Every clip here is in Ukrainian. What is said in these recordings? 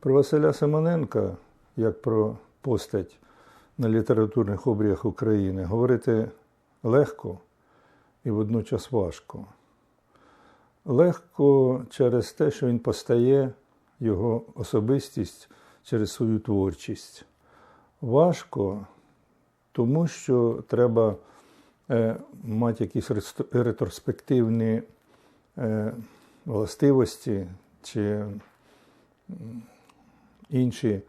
Про Василя Семененка, як про постать на літературних обріях України, говорити легко і водночас важко. Легко через те, що він постає, його особистість через свою творчість. Важко, тому що треба е, мати якісь ретроспективні е, властивості чи інші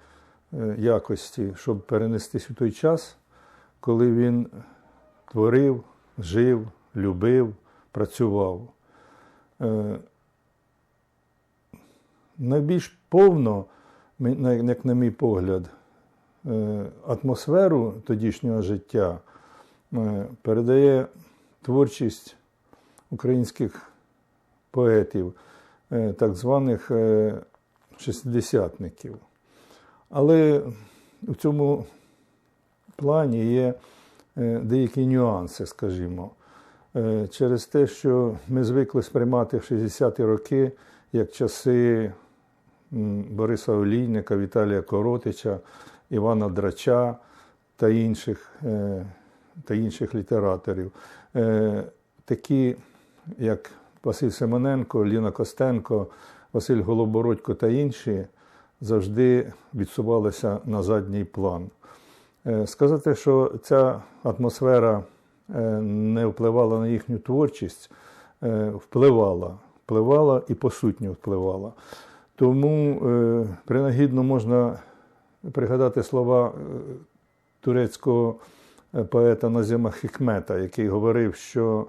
е, якості, щоб перенестись у той час, коли він творив, жив, любив, працював. Е, Найбільш повно, як на мій погляд, е, атмосферу тодішнього життя передає творчість українських поетів, так званих шестидесятників. Але в цьому плані є е, деякі нюанси, скажімо, Е, через те, що ми звикли сприймати в 60-ті роки як часи Бориса Олійника, Віталія Коротича, Івана Драча та інших, е, та інших літераторів. Такі, як Василь Семененко, Ліна Костенко, Василь Голобородько та інші, завжди відсувалися на задній план. Е, Сказати, що ця атмосфера е, не впливала на їхню творчість, е, впливала, впливала і по сутню впливала. Тому принагідно можна пригадати слова турецького поета Назима Хікмета, який говорив, що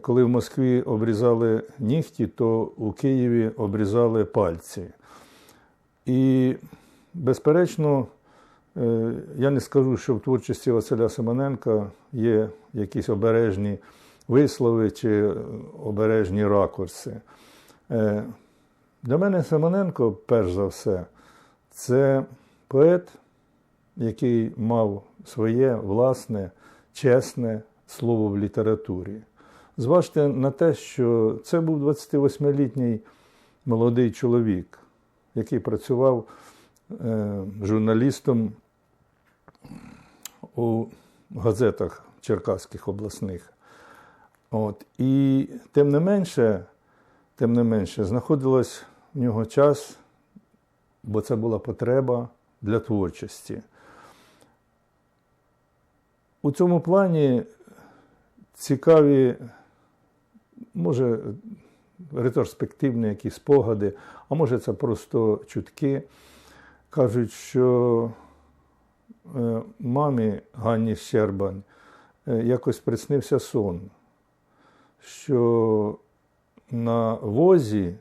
коли в Москві обрізали нігті, то у Києві обрізали пальці. І, безперечно, е, я не скажу, що в творчості Василя Семененка є якісь обережні вислови чи обережні ракурси. Е, Для мене Семененко, перш за все, це поет, який мав своє власне, чесне слово в літературі. Зважте на те, що це був 28-літній молодий чоловік, який працював е, журналістом у газетах черкаських обласних. От. І тим не менше, тим не менше, знаходилось в нього час, бо це була потреба для творчості. У цьому плані цікаві, може, ретроспективні якісь спогади, а може, це просто чутки. Кажуть, що е, мамі Ганні Щербань е, якось приснився сон, що на возі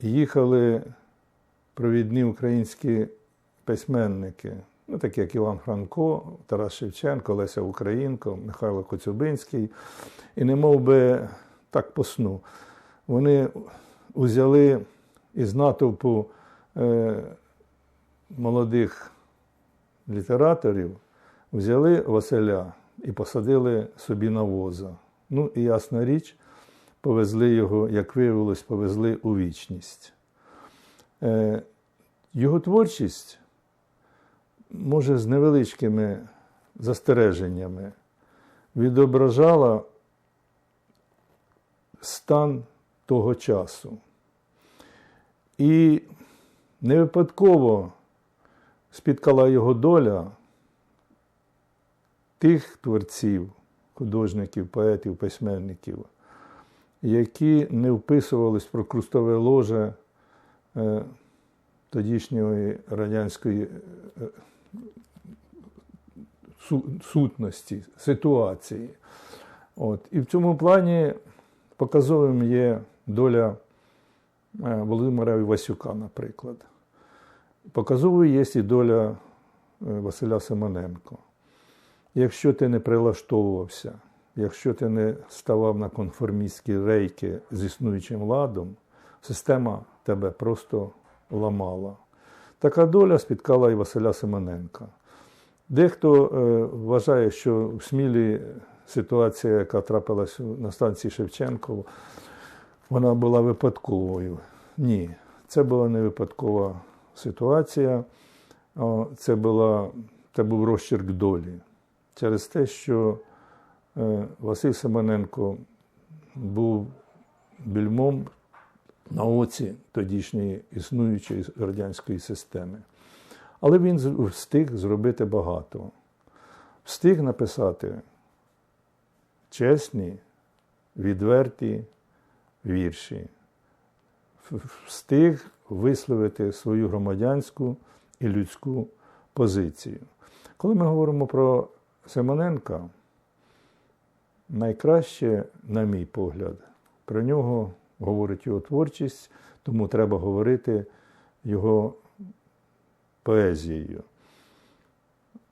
їхали провідні українські письменники, ну, такі як Іван Франко, Тарас Шевченко, Леся Українко, Михайло Коцюбинський, і не мов би так по сну. Вони узяли із натовпу е, молодих літераторів, взяли Василя і посадили собі на воза. Ну і ясна річ, повезли його, як виявилось, повезли у вічність. Е, Його творчість, може, з невеличкими застереженнями, відображала стан того часу. І не випадково спіткала його доля тих творців, художників, поетів, письменників, які не вписувались про крустове ложе е, тодішньої радянської е, сутності, ситуації. От. І в цьому плані показовим є доля е, Володимира Івасюка, наприклад. Показовою є і доля е, Василя Семененко. Якщо ти не прилаштовувався, якщо ти не ставав на конформістські рейки з існуючим ладом, система тебе просто ламала. Така доля спіткала і Василя Семененка. Дехто е, вважає, що в Смілі ситуація, яка трапилась на станції Шевченкова, вона була випадковою. Ні, це була не випадкова ситуація. Це, була, це був розчерк долі через те, що е, Василь Семененко був більмом на оці тодішньої існуючої радянської системи. Але він встиг зробити багато. Встиг написати чесні, відверті вірші. Встиг висловити свою громадянську і людську позицію. Коли ми говоримо про Семененка, найкраще, на мій погляд, про нього говорить його творчість, тому треба говорити його поезією.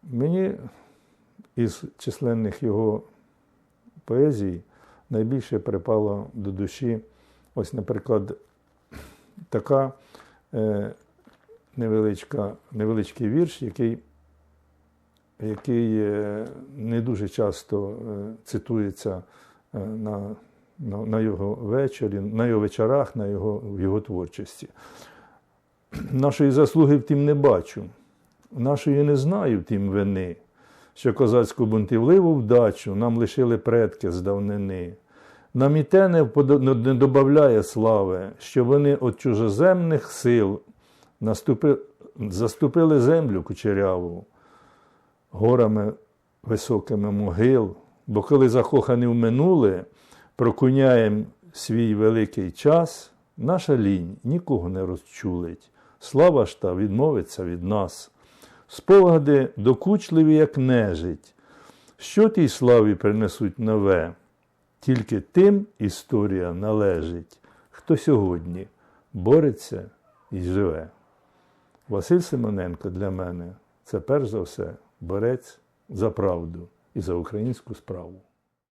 Мені із численних його поезій найбільше припало до душі, ось, наприклад, така е, невеличка, невеличкий вірш, який, який е, не дуже часто е, цитується на, на, на його вечорі, на його вечорах, на його, в його творчості. Нашої заслуги втім не бачу, нашої не знаю втім вини, що козацьку бунтівливу вдачу нам лишили предки з давнини. Нам і те не, добавляє слави, що вони від чужоземних сил наступи, заступили землю кучеряву, горами високими могил, бо коли закохані в минуле, прокуняєм свій великий час, наша лінь нікого не розчулить. Слава ж та відмовиться від нас. Спогади докучливі, як нежить. Що тій славі принесуть нове? Тільки тим історія належить, хто сьогодні бореться і живе. Василь Симоненко для мене це перш за все борець за правду і за українську справу.